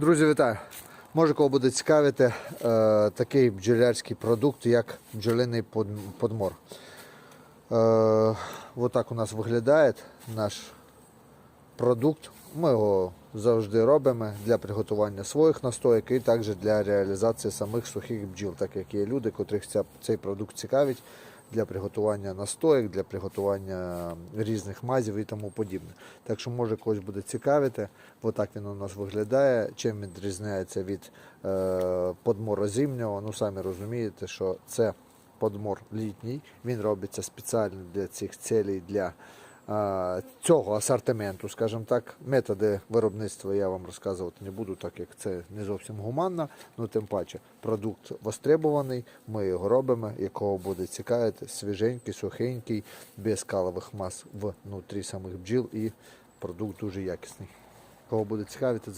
Друзі, вітаю! Може, кого буде цікавити е, такий бджолярський продукт, як бджолиний подмор. Е, отак у нас виглядає наш продукт. Ми його завжди робимо для приготування своїх настоїк і також для реалізації самих сухих бджіл, так як є люди, котрих ця, цей продукт цікавить для приготування настоїк, для приготування різних мазів і тому подібне. Так що може когось буде цікавити. Отак він у нас виглядає. Чим відрізняється від е, подмору зимнього. Ну самі розумієте, що це подмор літній. Він робиться спеціально для цих цілей для цього асортименту, скажімо так, методи виробництва я вам розказувати не буду, так як це не зовсім гуманно. Ну тим паче, продукт востребований, ми його робимо, якого буде цікавити, свіженький, сухенький, без калових мас внутрі самих бджіл і продукт дуже якісний. Кого буде цікавити,